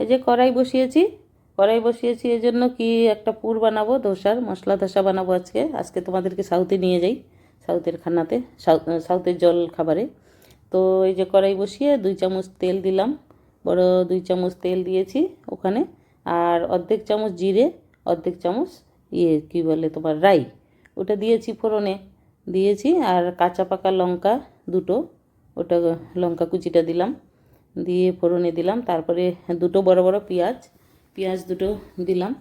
এই যে কড়াই বসিয়েছি কড়াই বসিয়েছি, এই জন্য কি একটা পুর বানাবো ধোসার মশলা ধোসা বানাবো আজকে। আজকে তোমাদেরকে সাউথে নিয়ে যাই, সাউথের খানাতে সাউথ সাউথের জল খাবারে। তো এই যে কড়াই বসিয়ে দুই চামচ তেল দিলাম, বড় দুই চামচ তেল দিয়েছি ওখানে, আর অর্ধেক চামচ জিরে, অর্ধেক চামচ ইয়ে কী বলে তোমার, রাই। ওটা দিয়েছি ফোড়নে, দিয়েছি, আর কাঁচা পাকা লঙ্কা দুটো, ওটা লঙ্কা কুচিটা দিলাম। দিয়ে ফোড়নে দিলাম। তারপরে দুটো বড় বড় পেঁয়াজ পেঁয়াজ দুটো দিলাম।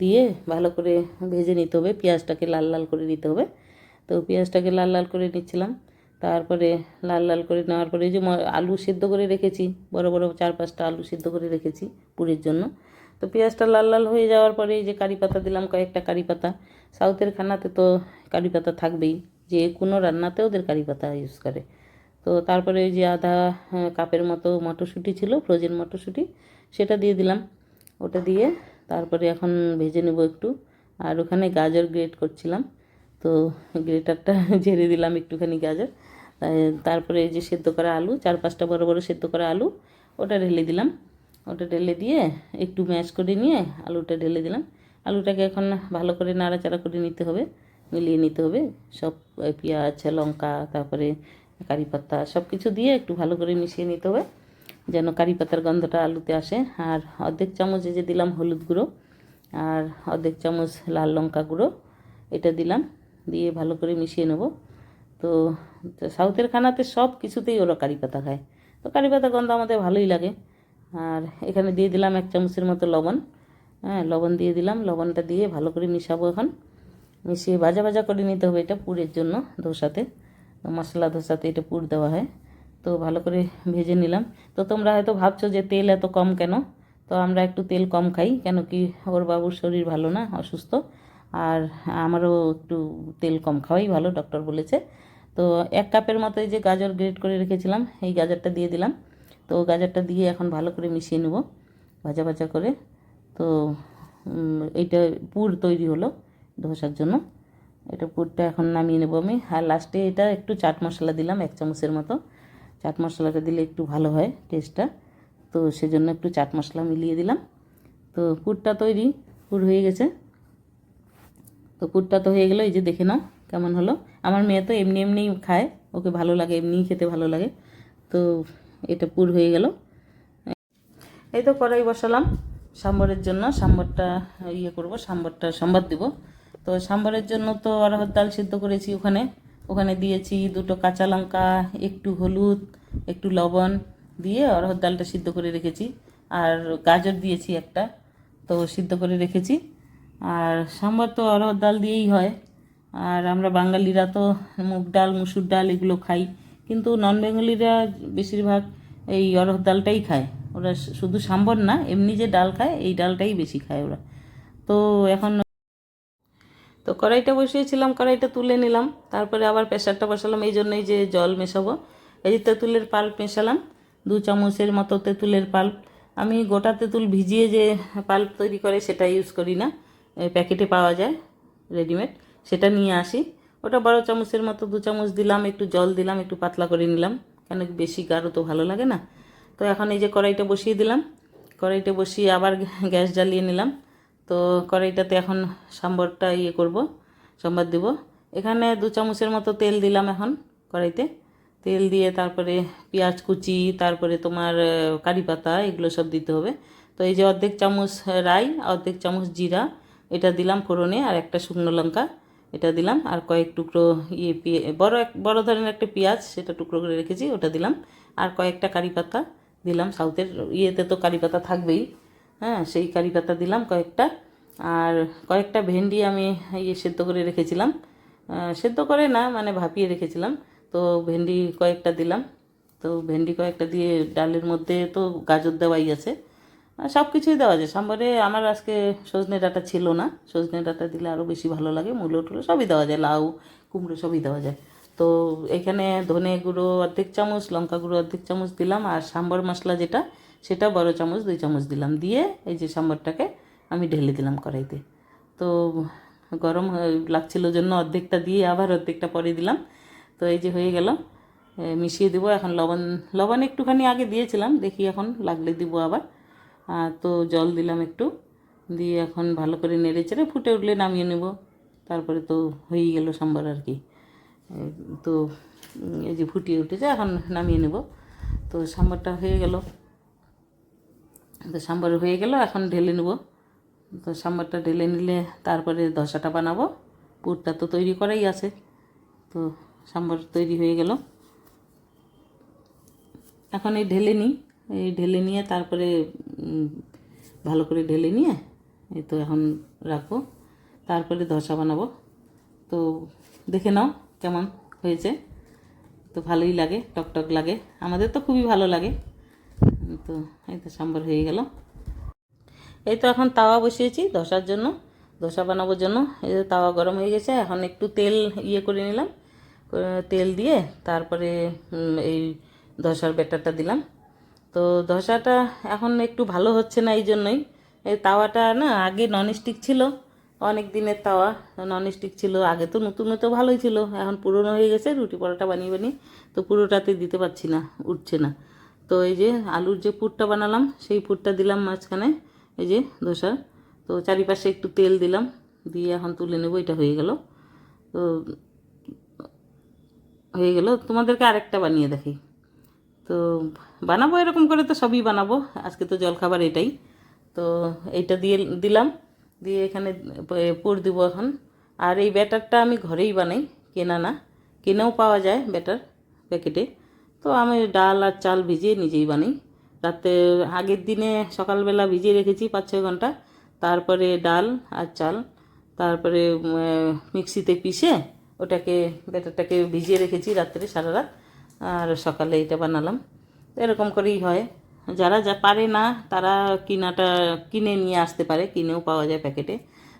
দিয়ে ভালো করে ভেজে নিতে হবে। পেঁয়াজটাকে লাল লাল করে নিতে হবে। তো পেঁয়াজটাকে লাল লাল করে নিচ্ছিলাম। তারপরে লাল লাল করে নেওয়ার পরে যে আলু সিদ্ধ করে রেখেছি, বড় বড় চার পাঁচটা আলু সিদ্ধ করে রেখেছি পুরের জন্য। তো পেঁয়াজটা লাল লাল হয়ে যাওয়ার পরে যে কারি পাতা দিলাম, কয়েকটা কারি পাতা। সাউথের খানাতে তো কারি পাতা থাকবেই, যে কোনো রান্নাতে ওদের কারি পাতা ইউজ করে। তো তারপরে ওই যে আধা কাপের মতো মটরশুঁটি ছিল ফ্রোজেন মটরশুঁটি, সেটা দিয়ে দিলাম। ওটা দিয়ে তারপরে এখন ভেজে নেব একটু। আর ওখানে গাজর গ্রেট করছিলাম। তো গ্রেটারটা ঝেড়ে দিলাম একটুখানি গাজর। তারপরে এই যে সেদ্ধ করা আলু, চার পাঁচটা বড় বড় সেদ্ধ করা আলু, ওটা ঢেলে দিলাম। ওটা ঢেলে দিয়ে একটু ম্যাশ করে নিয়ে আলুটা ঢেলে দিলাম। আলুটাকে এখন ভালো করে নাড়াচাড়া করে নিতে হবে, মিলিয়ে নিতে হবে। সব, পেঁয়াজ, লঙ্কা, তারপরে কারি পাতা সব কিছু দিয়ে একটু ভালো করে মিশিয়ে নিতে হবে, যেন কারি পাতার গন্ধটা আলুতে আসে। আর অর্ধেক চামচ যে দিলাম হলুদ গুঁড়ো, আর অর্ধেক চামচ লাল লঙ্কা গুঁড়ো, এটা দিলাম, দিয়ে ভালো করে মিশিয়ে নেব। তো তো সাউথের খানাতে সব কিছুতেই ওরা কারি পাতা খায়। তো কারি পাতা গন্ধ আমাদের ভালোই লাগে। আর এখানে দিয়ে দিলাম এক চামচের মতো লবণ। হ্যাঁ লবণ দিয়ে দিলাম। লবণটা দিয়ে ভালো করে মিশাবো এখন। মিশিয়ে ভাজা ভাজা করে নিতে হবে এটা পুরের জন্য ধোসাতে। মশলা ধোসাতে এটা পুর দেওয়া হয়। তো ভালো করে ভেজে নিলাম। তো তোমরা হয়তো ভাবছ যে তেল এত কম কেন? তো আমরা একটু তেল কম খাই, কেন কি ওর বাবুর শরীর ভালো না, অসুস্থ। আর আমারও একটু তেল কম খাওয়াই ভালো, ডক্টর বলেছে। তো এক কাপের মতো যে গাজর গ্রেট করে রেখেছিলাম, এই গাজরটা দিয়ে দিলাম। তো গাজরটা দিয়ে এখন ভালো করে মিশিয়ে নেব, ভাজা ভাজা করে। তো এইটা পুর তৈরি হলো ধোসার জন্য। এটা পুরটা এখন নামিয়ে নেব আমি। আর লাস্টে এটা একটু চাট মশলা দিলাম, এক চামচের মতো। চাট মশলাটা দিলে একটু ভালো হয় টেস্টটা তো সেজন্য একটু চাট মশলা মিলিয়ে দিলাম। তো পুরটা তৈরি, পুর হয়ে গেছে। তো পুরটা তো হয়ে গেলো, এই যে দেখে নাও কেমন হলো। আমার মেয়ে তো এমনি এমনিই খায়, ওকে ভালো লাগে, এমনিই খেতে ভালো লাগে। তো এটা পুর হয়ে গেল। এই তো কড়াই বসালাম। সাম্বরের জন্য সাম্বরটা ইয়ে করব, সাম্বরটা সম্বাদ দিব। তো সাম্বরের জন্য তো অরহর ডাল সিদ্ধ করেছি ওখানে। ওখানে দিয়েছি দুটো কাঁচা লঙ্কা, একটু হলুদ, একটু লবণ দিয়ে অরহর ডালটা সিদ্ধ করে রেখেছি। আর গাজর দিয়েছি একটা, তো সিদ্ধ করে রেখেছি। আর সাম্বার তো অরহর ডাল দিয়েই হয়। আর আমরা বাঙালিরা তো মুগ ডাল, মুসুর ডাল এগুলো খাই। কিন্তু নন বেঙ্গলিরা বেশিরভাগ এই অরহর ডালটাই খায়। ওরা শুধু সাম্বর না, এমনি যে ডাল খায়, এই ডালটাই বেশি খায় ওরা। তো এখন তো কড়াইটা বসিয়েছিলাম, কড়াইটা তুলে নিলাম। তারপরে আবার প্রেশারটা বসালাম, এই জন্যই যে জল মেশাবো। এই যে তেঁতুলের পাল্প মেশালাম, দু চামচের মতো তেঁতুলের পাল্প। আমি গোটা তেঁতুল ভিজিয়ে যে পাল্প তৈরি করে সেটা ইউজ করি না। প্যাকেটে পাওয়া যায় রেডিমেড সেটা নিয়ে আসি। ওটা বড় চামচের মতো দু চামচ দিলাম, একটু জল দিলাম, একটু পাতলা করে নিলাম। কেন বেশি গাঢ় তো ভালো লাগে না। তো এখন এই যে কড়াইটা বসিয়ে দিলাম। কড়াইটা বসিয়ে আবার গ্যাস জ্বালিয়ে নিলাম। তো কড়াইটাতে এখন সাম্বরটা ইয়ে করব, সম্বাদ দিব। এখানে দু চামচের মতো তেল দিলাম এখন কড়াইতে। তেল দিয়ে তারপরে পেঁয়াজ কুচি, তারপরে তোমার কারি পাতা, এগুলো সব দিতে হবে। তো এই যে অর্ধেক চামচ রাই, অর্ধেক চামচ জিরা, এটা দিলাম ফোড়নে, আর একটা শুকনো লঙ্কা, এটা দিলাম। আর কয়েক টুকরো ইয়ে বড় এক, বড় ধরনের একটা পেঁয়াজ, সেটা টুকরো করে রেখেছি, ওটা দিলাম। আর কয়েকটা কারি পাতা দিলাম, সাউথের, ইয়েতে তো কারি পাতা থাকবেই। হ্যাঁ সেই কারি পাতা দিলাম কয়েকটা। আর কয়েকটা ভেন্ডি আমি ইয়ে সেদ্ধ করে রেখেছিলাম। সেদ্ধ করে না মানে ভাপিয়ে রেখেছিলাম। তো ভেন্ডি কয়েকটা দিলাম। তো ভেন্ডি কয়েকটা দিয়ে ডালের মধ্যে তো গাজর দেওয়াই আছে। সব কিছুই দেওয়া যায় সাম্বারে আমার আজকে সজনে ডাটা ছিল না। সজনে ডাঁটা দিলে আরও বেশি ভালো লাগে। মূলো টুলো সবই দেওয়া যায়। লাউ, কুমড়ো সবই দেওয়া যায়। তো এখানে ধনে গুঁড়ো অর্ধেক চামচ, লঙ্কা গুঁড়ো অর্ধেক চামচ দিলাম। আর সাম্বার মশলা যেটা, সেটা বড় চামচ, দুই চামচ দিলাম। দিয়ে এই যে সাম্বারটাকে আমি ঢেলে দিলাম কড়াইতে। তো গরম লাগছিল জন্য অর্ধেকটা দিয়ে আবার অর্ধেকটা পরে দিলাম। তো এই যে হয়ে গেল। মিশিয়ে দেবো। এখন লবণ লবণ একটুখানি আগে দিয়েছিলাম। দেখি এখন লাগলে দিব আবার। তো জল দিলাম একটু। দিয়ে এখন ভালো করে নেড়ে চেড়ে ফুটে উঠলে নামিয়ে নেব। তারপরে তো হয়েই গেল সাম্বার আর কি। তো এই যে ফুটিয়ে উঠেছে, এখন নামিয়ে নেব। তো সাম্বারটা হয়ে গেল। তো সাম্বার হয়ে গেল। এখন ঢেলে নেব। তো সাম্বারটা ঢেলে নিলে তারপরে ধসাটা বানাবো। পুরটা তো তৈরি করাই আছে। তো সাম্বার তৈরি হয়ে গেল। এখন এই ঢেলে নিই। এই ঢেলে নিয়ে তারপরে ভালো করে ঢেলে নিয়ে এই তো এখন রাখব। তারপরে ধসা বানাবো। তো দেখে নাও কেমন হয়েছে। তো ভালোই লাগে, টকটক লাগে। আমাদের তো খুবই ভালো লাগে। তো এই তো সাম্বার হয়ে গেল। এই তো এখন তাওয়া বসিয়েছি, ধসার জন্য, ধসা বানানোর জন্য। এই যে তাওয়া গরম হয়ে গেছে, এখন একটু তেল ইয়ে করে নিলাম। তেল দিয়ে তারপরে এই ধসার ব্যাটারটা দিলাম। তো ধসাটা এখন একটু ভালো হচ্ছে না এই জন্যই। এই তাওয়াটা না আগে ননস্টিক ছিল, অনেক দিনের তাওয়া ননস্টিক ছিল, আগে তো নতুন তো ভালোই ছিল। এখন পুরনো হয়ে গেছে, রুটি পরোটা বানিয়ে বানিয়ে তো পুরোটাতে দিতে পারছি না, উঠছে না। তো এই যে আলুর যে পুরটা বানালাম, সেই পুরটা দিলাম মাঝখানে। এই যে ধোসার তো চারিপাশে একটু তেল দিলাম, দিয়ে এখন তুলে নেব, এটা হয়ে গেল। তো হয়ে গেল। তোমাদেরকে আরেকটা বানিয়ে দেখি তো বানাবো এরকম করে তো সবই বানাবো। আজকে তো জলখাবার এটাই। তো এইটা দিয়ে দিলাম। দিয়ে এখানে পুর দিব এখন। আর এই ব্যাটারটা আমি ঘরেই বানাই, কেনা না। কিনেও পাওয়া যায় ব্যাটার প্যাকেটে। তো আমি ডাল আর চাল ভিজিয়ে নিজেই বানাই। রাতে আগের দিনে সকালবেলা ভিজিয়ে রেখেছি পাঁচ ছয় ঘণ্টা। তারপরে ডাল আর চাল। তারপরে মিক্সিতে পিষে ওটাকে, ব্যাটারটাকে ভিজিয়ে রেখেছি রাত্রে সারা রাত। আর সকালে এটা বানালাম। এরকম করেই হয়। যারা যা পারে না, তারা কিনাটা, কিনে নিয়ে আসতে পারে। কিনেও পাওয়া যায় প্যাকেটে।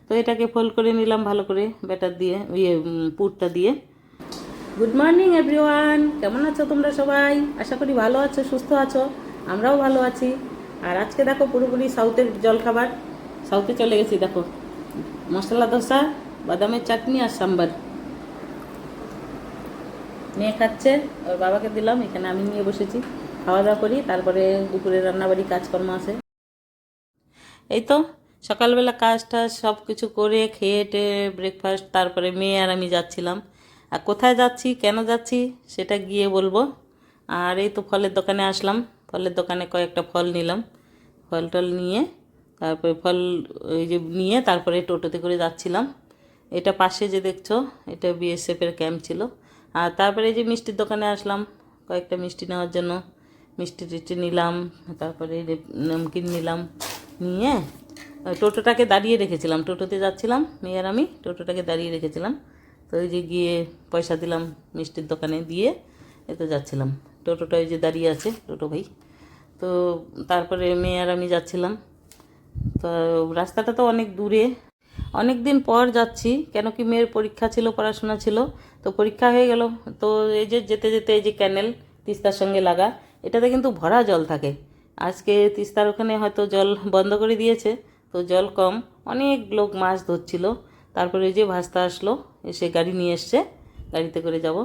তো এটাকে ফোল্ড করে নিলাম ভালো করে ব্যাটার দিয়ে ইয়ে পুরটা দিয়ে। Good morning everyone. কেমন আছো তোমরা সবাই? আশা করি ভালো আছো, সুস্থ আছো। আমরাও ভালো আছি। আর আজকে দেখো পুরোপুরি সাউথের জলখাবার। সাউথে চলে গেছি, দেখো। মশলা ধোসা, বাদামের চাটনি আর সাম্বার। মেয়ে খাচ্ছে, ওর বাবাকে দিলাম, এখানে আমি নিয়ে বসেছি। খাওয়া দাওয়া করি, তারপরে দুপুরে রান্নাবাড়ি কাজকর্ম আছে। এই তো, সকালবেলা কাজ টাজ সব কিছু করে খেয়ে টে ব্রেকফাস্ট তারপরে মেয়ে আর আমি যাচ্ছিলাম। আর কোথায় যাচ্ছি, কেন যাচ্ছি, সেটা গিয়ে বলব। আর এই তো ফলের দোকানে আসলাম। ফলের দোকানে কয়েকটা ফল নিলাম। ফল টল নিয়ে তারপরে ফল ওই যে নিয়ে তারপরে টোটোতে করে যাচ্ছিলাম। এটা পাশে যে দেখছ, এটা বিএসএফের ক্যাম্প ছিল। আর তারপরে এই যে মিষ্টির দোকানে আসলাম, কয়েকটা মিষ্টি নেওয়ার জন্য। মিষ্টি টিষ্টি নিলাম, তারপরে নমকিন নিলাম, নিয়ে টোটোটাকে দাঁড়িয়ে রেখেছিলাম। টোটোতে যাচ্ছিলাম মেয়ের আমি, টোটোটাকে দাঁড়িয়ে রেখেছিলাম। তো ওই যে গিয়ে পয়সা দিলাম মিষ্টির দোকানে দিয়ে, এতে যাচ্ছিলাম। টোটোটা যে দাঁড়িয়ে আছে, টোটো ভাই। তো তারপরে মেয়ে আর আমি যাচ্ছিলাম। তো রাস্তাটা তো অনেক দূরে। অনেক দিন পর যাচ্ছি, কেন কি মেয়ের পরীক্ষা ছিল, পড়াশোনা ছিল, তো পরীক্ষা হয়ে গেল। তো এই যে যেতে যেতে এই যে ক্যানেল তিস্তার সঙ্গে লাগা, এটাতে কিন্তু ভরা জল থাকে। আজকে তিস্তার ওখানে হয়তো জল বন্ধ করে দিয়েছে, তো জল কম। অনেক লোক মাছ ধরছিল। তারপরে যে ভাস্তা আসলো, এসে গাড়ি নিয়ে এসছে, গাড়িতে করে যাব।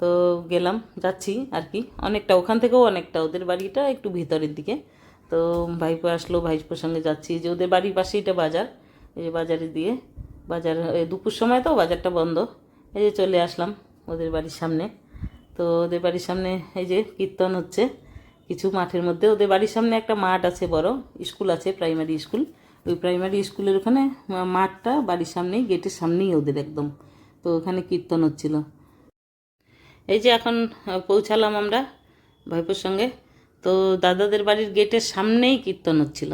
তো গেলাম, যাচ্ছি আর কি অনেকটা ওখান থেকেও অনেকটা। ওদের বাড়িটা একটু ভিতরের দিকে। তো ভাইপো আসলো, ভাইপোর সঙ্গে যাচ্ছি। যে ওদের বাড়ির পাশেই এটা বাজার। এই যে বাজারে দিয়ে বাজার দুপুর সময় তো বাজারটা বন্ধ। এই যে চলে আসলাম ওদের বাড়ির সামনে। তো ওদের বাড়ির সামনে এই যে কীর্তন হচ্ছে। কিছু মাঠের মধ্যে ওদের বাড়ির সামনে একটা মাঠ আছে বড়। স্কুল আছে, প্রাইমারি স্কুল। ওই প্রাইমারি স্কুলের ওখানে মাঠটা বাড়ির সামনেই, গেটের সামনেই ওদের একদম। তো ওখানে কীর্তন হচ্ছিল। এই যে এখন পৌঁছালাম আমরা ভাইপোর সঙ্গে। তো দাদাদের বাড়ির গেটের সামনেই কীর্তন হচ্ছিল।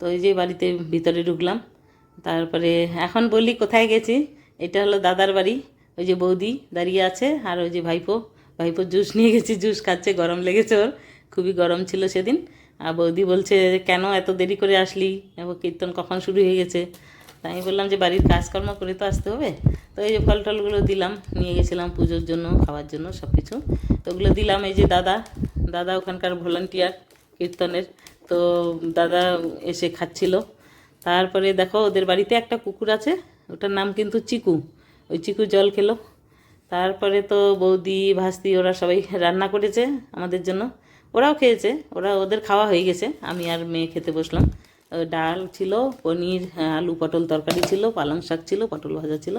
তো এই যে বাড়িতে ভিতরে ঢুকলাম। তারপরে এখন বলি কোথায় গেছি, এটা হলো দাদার বাড়ি। ওই যে বৌদি দাঁড়িয়ে আছে আর ওই যে ভাইপো। ভাইপো জুস নিয়ে গেছি, জুস খাচ্ছে, গরম লেগেছে ওর। খুবই গরম ছিল সেদিন। আর বৌদি বলছে, কেন এত দেরি করে আসলি? এবার কীর্তন কখন শুরু হয়ে গেছে? তাই বললাম যে, বাড়ির কাজকর্ম করে তো আসতে হবে। তো এই যে ফল টলগুলো দিলাম, নিয়ে গেছিলাম পুজোর জন্য, খাওয়ার জন্য সব কিছু তো ওগুলো দিলাম এই যে দাদা দাদা ওখানকার ভলান্টিয়ার কীর্তনের। তো দাদা এসে খাচ্ছিল। তারপরে দেখো ওদের বাড়িতে একটা কুকুর আছে, ওটার নাম কিন্তু চিকু, ওই চিকু জল খেলো। তারপরে তো বৌদি, ভাস্তি ওরা সবাই রান্না করেছে আমাদের জন্য। ওরাও খেয়েছে, ওরা ওদের খাওয়া হয়ে গেছে, আমি আর মেয়ে খেতে বসলাম। ডাল ছিল পনির হ্যাঁ, আলু পটল তরকারি ছিল পালং শাক ছিল পটল ভাজা ছিল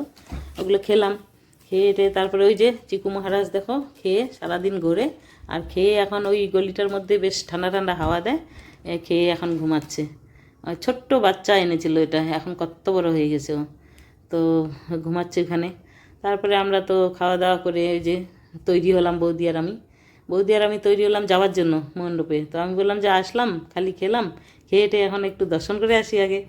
ওগুলো খেলাম। খেয়ে তারপরে ওই যে চিকু মহারাজ দেখো খেয়ে সারাদিন ঘোরে আর খেয়ে এখন ওই গলিটার মধ্যে বেশ ঠান্ডা ঠান্ডা হাওয়া দেয় খেয়ে এখন ঘুমাচ্ছে। ছোট্ট বাচ্চা এনেছিল এটা এখন কত বড় হয়ে গেছে ও। তো ঘুমাচ্ছে ওখানে। তারপরে আমরা তো খাওয়া দাওয়া করে ওই যে তৈরি হলাম বৌদি আর আমি। বৌদি আর আমি তৈরি হলাম যাওয়ার জন্য মণ্ডপে। তো আমি বললাম যে আসলাম খালি খেলাম খেয়ে এখন একটু দর্শন করে আসি আগে।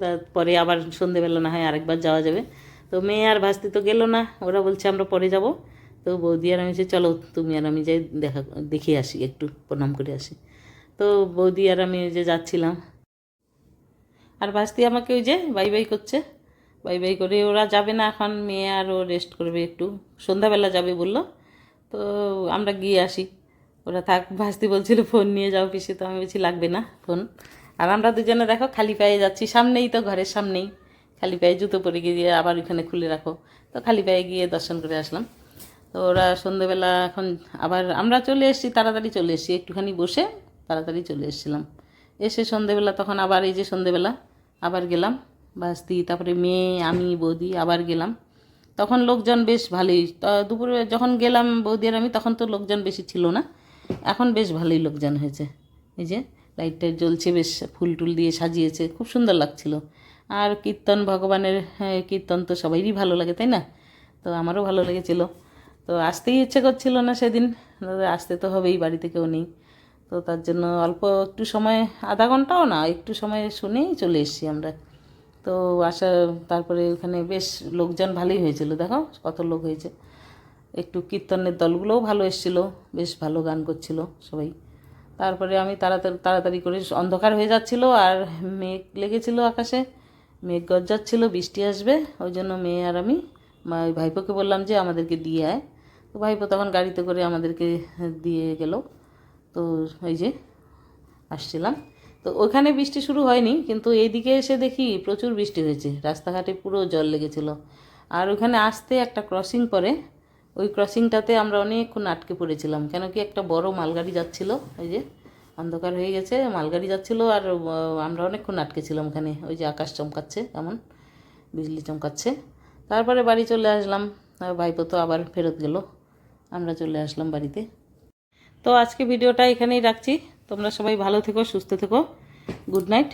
তারপরে আবার সন্ধেবেলা না হয় আরেকবার যাওয়া যাবে। তো মেয়ে আর ভাস্তি তো গেলো না, ওরা বলছে আমরা পরে যাব। তো বৌদি আর আমি বলছি, চলো তুমি আর আমি যাই, দেখা দেখে আসি, একটু প্রণাম করে আসি। তো বৌদি আর আমি যে যাচ্ছিলাম। আর ভাস্তি আমাকে ওই যে বাই বাই করছে। বাই বাই করে ওরা যাবে না এখন, মেয়ে আর ও রেস্ট করবে একটু। সন্ধ্যাবেলা যাবে বলল। তো আমরা গিয়ে আসি। ওরা থাক, ভাস্তি বলছিল, ফোন নিয়ে যাও পিসি। তো আমি বলছি, লাগবে না ফোন। আর আমরা দুজনে দেখো খালি পায়ে যাচ্ছি, সামনেই তো ঘরের সামনেই। খালি পায়ে জুতো পরে গিয়ে আবার ওখানে খুলে রাখো। তো খালি পায়ে গিয়ে দর্শন করে আসলাম। তো ওরা সন্ধেবেলা এখন আবার আমরা চলে এসেছি, তাড়াতাড়ি চলে এসেছি। একটুখানি বসে তাড়াতাড়ি চলে এসেছিলাম। এসে সন্ধেবেলা তখন আবার এই যে সন্ধেবেলা আবার গেলাম। বাস্তি তারপরে মেয়ে, আমি, বৌদি আবার গেলাম। তখন লোকজন বেশ ভালোই। দুপুরে যখন গেলাম বৌদি আর আমি, তখন তো লোকজন বেশি ছিল না। এখন বেশ ভালোই লোকজন হয়েছে। এই যে লাইট টাইট জ্বলছে বেশ ফুল টুল দিয়ে সাজিয়েছে খুব সুন্দর লাগছিল। আর কীর্তন ভগবানের হ্যাঁ, কীর্তন তো সবাইরই ভালো লাগে তাই না? তো আমারও ভালো লেগেছিল। তো আসতেই ইচ্ছে করছিল না সেদিন আসতে তো হবেই বাড়িতে কেউ নেই। তো তার জন্য অল্প একটু সময় আধা ঘন্টাও না একটু সময় শুনেই চলে এসেছি আমরা। তো আসা তারপরে ওখানে বেশ লোকজন ভালোই হয়েছিল দেখো কত লোক হয়েছে। একটু কীর্তনের দলগুলোও ভালো এসেছিল বেশ ভালো গান করছিল সবাই। তারপরে আমি তাড়াতাড়ি তাড়াতাড়ি করে অন্ধকার হয়ে যাচ্ছিল আর মেঘ লেগেছিল আকাশে। মেঘ গজ্জাচ্ছিল বৃষ্টি আসবে, ওই জন্য মেয়ে আর আমি ওই ভাইপোকে বললাম যে আমাদেরকে দিয়ে আয়। তো ভাইপো তখন গাড়িতে করে আমাদেরকে দিয়ে গেল। তো ওই যে আসছিলাম। তো ওখানে বৃষ্টি শুরু হয়নি, কিন্তু এইদিকে এসে দেখি প্রচুর বৃষ্টি হয়েছে। রাস্তাঘাটে পুরো জল লেগেছিল। আর ওখানে আসতে একটা ক্রসিং পরে ওই ক্রসিংটাতে আমরা অনেকক্ষণ আটকে পড়েছিলাম। কেন কি একটা বড় মালগাড়ি যাচ্ছিল ওই যে অন্ধকার হয়ে গেছে, মালগাড়ি যাচ্ছিল আর আমরা অনেকক্ষণ আটকে ছিলাম ওখানে। ওই যে আকাশ চমকাচ্ছে, কেমন? বিজলি চমকাচ্ছে। তারপরে বাড়ি চলে আসলাম। ভাইপো তো আবার ফেরত গেল। আমরা চলে আসলাম বাড়িতে। তো আজকে ভিডিওটা এখানেই রাখছি। তোমরা সবাই ভালো থেকো, সুস্থ থেকো। Good night.